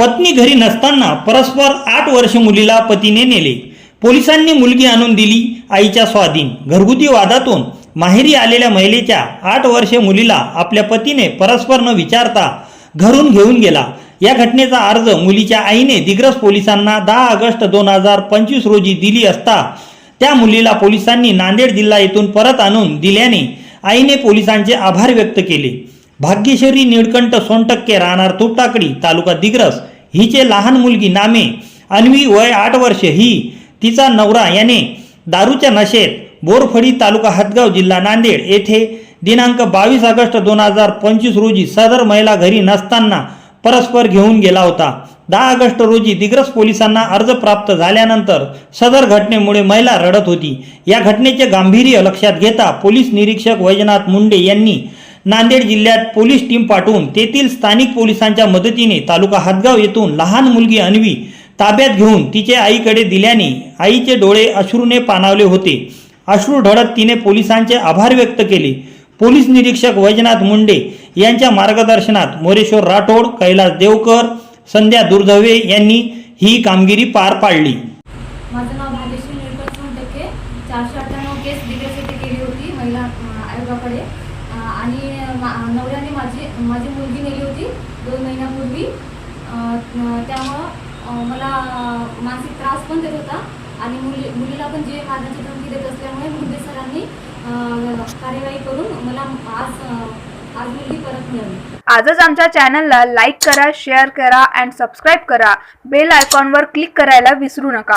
पत्नी घरी नसताना परस्पर आठ वर्ष मुलीला पतीने नेले. पोलिसांनी मुलगी आणून दिली आईच्या स्वाधीन. घरगुती वादातून माहेरी आलेल्या महिलेच्या आठ वर्षे मुलीला आपल्या पतीने परस्पर न विचारता घरून घेऊन गेला. या घटनेचा अर्ज मुलीच्या आईने दिग्रस पोलिसांना दहा ऑगस्ट दोन हजार पंचवीस रोजी दिली असता त्या मुलीला पोलिसांनी नांदेड जिल्हा येथून परत आणून दिल्याने आईने पोलिसांचे आभार व्यक्त केले. भाग्यश्वरी निळकंठ सोनटक्के राहणार तुपटाकडी तालुका दिग्रस. हिचे लहान मुलगी नामे अन्वी वय आठ वर्ष. ही तिचा नवरा याने दारूच्या नशेत बोरफडी तालुका हदगाव जिल्हा नांदेड येथे दिनांक बावीस ऑगस्ट दोन हजार पंचवीस रोजी सदर महिला घरी नसताना परस्पर घेऊन गेला होता. दहा ऑगस्ट रोजी दिग्रस पोलिसांना अर्ज प्राप्त झाल्यानंतर सदर घटनेमुळे महिला रडत होती. या घटनेचे गांभीर्य लक्षात घेता पोलीस निरीक्षक वैजनाथ मुंडे यांनी नांदेड जिल्ह्यात पोलीस टीम पाठवून तेथील स्थानिक पोलिसांच्या मदतीने तालुका हातगाव येथून लहान मुलगी अन्वी ताब्यात घेऊन तिचे आईकडे दिल्याने आईचे डोळे अश्रूने पाणावले होते. अश्रू ढळत तिने पोलिसांचे आभार व्यक्त केले. पोलीस निरीक्षक वैजनाथ मुंडे यांच्या मार्गदर्शनात मोरेश्वर राठोड कैलास देवकर संध्या दुर्धवे यांनी ही कामगिरी पार पाडली. माझं नाव भाग्यश्री निळकर चारशे अठ्ठ्याण्णव केस दिग्रस केली होती महिला आयोगाकडे. आणि मा- नवऱ्याने माझी माझी मुलगी नेली होती दोन महिन्यापूर्वी. त्यामुळं मला मानसिक त्रास पण देत होता आणि मुली मुलीला पण जे मारण्याची धमकी देत असल्यामुळे मुंबई सरांनी कार्यवाही करून मला आज आज मुलगी परत मिळाली. आजच आमच्या चॅनलला लाईक करा शेअर करा अँड सबस्क्राईब करा. बेल आयकॉनवर क्लिक करायला विसरू नका.